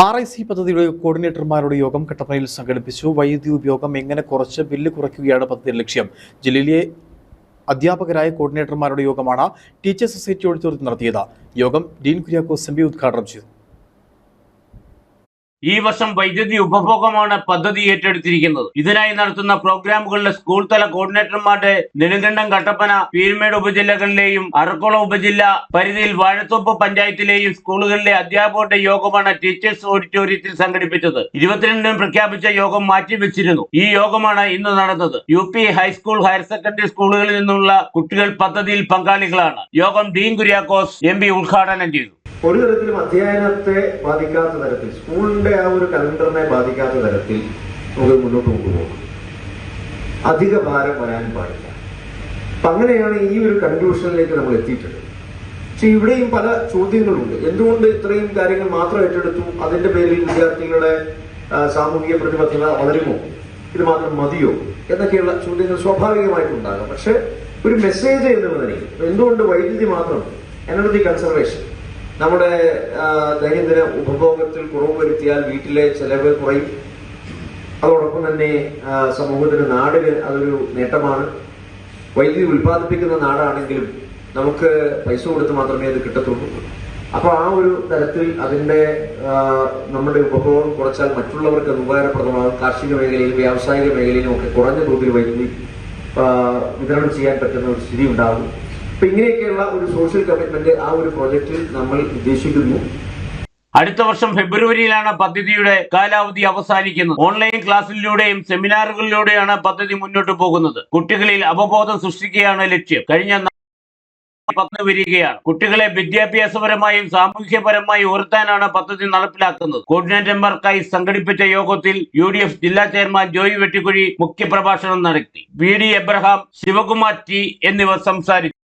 R I C പദ്ധതിയുടെ കോർഡിനേറ്റർമാരുടെ യോഗം കട്ടപ്പനയിൽ സംഘടിപ്പിച്ചു. വൈദ്യുതി ഉപയോഗം എങ്ങനെ കുറച്ച് ബില്ല് കുറയ്ക്കുകയാണ് പദ്ധതിയുടെ ലക്ഷ്യം. ജില്ലയിലെ അധ്യാപകരായ കോർഡിനേറ്റർമാരുടെ യോഗമാണ് ടീച്ചേഴ്സ് സൊസൈറ്റി ഓഡിറ്റോറിയത്തിൽ നടത്തിയത്. യോഗം ഡീൻ കുര്യാക്കോസ് എം ഉദ്ഘാടനം ചെയ്തു. ഈ വർഷം വൈദ്യുതി ഉപഭോഗമാണ് പദ്ധതി ഏറ്റെടുത്തിരിക്കുന്നത്. ഇതിനായി നടത്തുന്ന പ്രോഗ്രാമുകളിലെ സ്കൂൾ തല കോർഡിനേറ്റർമാരുടെ നെടുങ്കണ്ടം കട്ടപ്പന പീരുമേട് ഉപജില്ലകളിലെയും അറക്കുളം ഉപജില്ല പരിധിയിൽ വാഴത്തോപ്പ് പഞ്ചായത്തിലെയും സ്കൂളുകളിലെ അധ്യാപകരുടെ യോഗമാണ് ടീച്ചേഴ്സ് ഓഡിറ്റോറിയത്തിൽ സംഘടിപ്പിച്ചത്. ഇരുപത്തിരണ്ടിനും പ്രഖ്യാപിച്ച യോഗം മാറ്റിവെച്ചിരുന്നു. ഈ യോഗമാണ് ഇന്ന് നടന്നത്. യു ഹൈസ്കൂൾ ഹയർ സെക്കൻഡറി സ്കൂളുകളിൽ നിന്നുള്ള കുട്ടികൾ പദ്ധതിയിൽ പങ്കാളികളാണ്. യോഗം ഡീൻ കുര്യാക്കോസ് എം ഉദ്ഘാടനം ചെയ്തു. ഒരു തരത്തിലും അധ്യയനത്തെ ബാധിക്കാത്ത തരത്തിൽ സ്കൂളിന്റെ ആ ഒരു കലണ്ടറിനെ ബാധിക്കാത്ത തരത്തിൽ നമുക്ക് മുന്നോട്ട് കൊണ്ടുപോകണം അധിക ഭാരം വരാൻ പാടില്ല. അപ്പൊ അങ്ങനെയാണ് ഈ ഒരു കൺക്ലൂഷനിലേക്ക് നമ്മൾ എത്തിയിട്ടുള്ളത്. പക്ഷെ ഇവിടെയും പല ചോദ്യങ്ങളുണ്ട്. എന്തുകൊണ്ട് ഇത്രയും കാര്യങ്ങൾ മാത്രം ഏറ്റെടുത്തു? അതിന്റെ പേരിൽ വിദ്യാർത്ഥികളുടെ സാമൂഹിക പ്രതിബദ്ധത വളരുമോ? ഇത് മാത്രം മതിയോ? എന്നൊക്കെയുള്ള ചോദ്യങ്ങൾ സ്വാഭാവികമായിട്ടുണ്ടാകാം പക്ഷെ ഒരു മെസ്സേജ് എന്നുള്ള നിലയിൽ എന്തുകൊണ്ട് വൈദ്യുതി മാത്രം എനർജി കൺസർവേഷൻ നമ്മുടെ ദൈനംദിന ഉപഭോഗത്തിൽ കുറവ് വരുത്തിയാൽ വീട്ടിലെ ചെലവ് കുറയും. അതോടൊപ്പം തന്നെ സമൂഹത്തിന് നാടിന് അതൊരു നേട്ടമാണ്. വൈദ്യുതി ഉൽപ്പാദിപ്പിക്കുന്ന നാടാണെങ്കിലും നമുക്ക് പൈസ കൊടുത്ത് മാത്രമേ അത് കിട്ടത്തുള്ളൂ. അപ്പോൾ ആ ഒരു തരത്തിൽ അതിന്റെ നമ്മുടെ ഉപഭോഗം കുറച്ചാൽ മറ്റുള്ളവർക്ക് അത് ഉപകാരപ്രദമാകും. കാർഷിക മേഖലയിലും വ്യാവസായിക മേഖലയിലും ഒക്കെ കുറഞ്ഞ തോതിൽ വൈദ്യുതി വിതരണം ചെയ്യാൻ പറ്റുന്ന ഒരു സ്ഥിതി ഉണ്ടാകും. അപ്പൊ ഇങ്ങനെയൊക്കെയുള്ള ഒരു സോഷ്യൽ കമ്മിറ്റ്മെന്റ് ആ ഒരു പ്രോജക്റ്റിൽ നമ്മൾ ഉദ്ദേശിക്കുന്നു. അടുത്ത വർഷം ഫെബ്രുവരിയിലാണ് പദ്ധതിയുടെ കാലാവധി അവസാനിക്കുന്നത്. ഓൺലൈൻ ക്ലാസ്സിലൂടെയും സെമിനാറുകളിലൂടെയാണ് പദ്ധതി മുന്നോട്ട് പോകുന്നത്. കുട്ടികളിൽ അവബോധം സൃഷ്ടിക്കുകയാണ് ലക്ഷ്യം. കഴിഞ്ഞ പത്ത് വരികയാണ്. കുട്ടികളെ വിദ്യാഭ്യാസപരമായും സാമൂഹ്യപരമായും ഉയർത്താനാണ് പദ്ധതി നടപ്പിലാക്കുന്നത്. കോർഡിനേറ്റർമാർക്കായി സംഘടിപ്പിച്ച യോഗത്തിൽ യു ഡി എഫ് ജില്ലാ ചെയർമാൻ ജോയി വെട്ടിക്കുഴി മുഖ്യപ്രഭാഷണം നടത്തി. V D Abraham Sivakumar T എന്നിവർ സംസാരിച്ചു.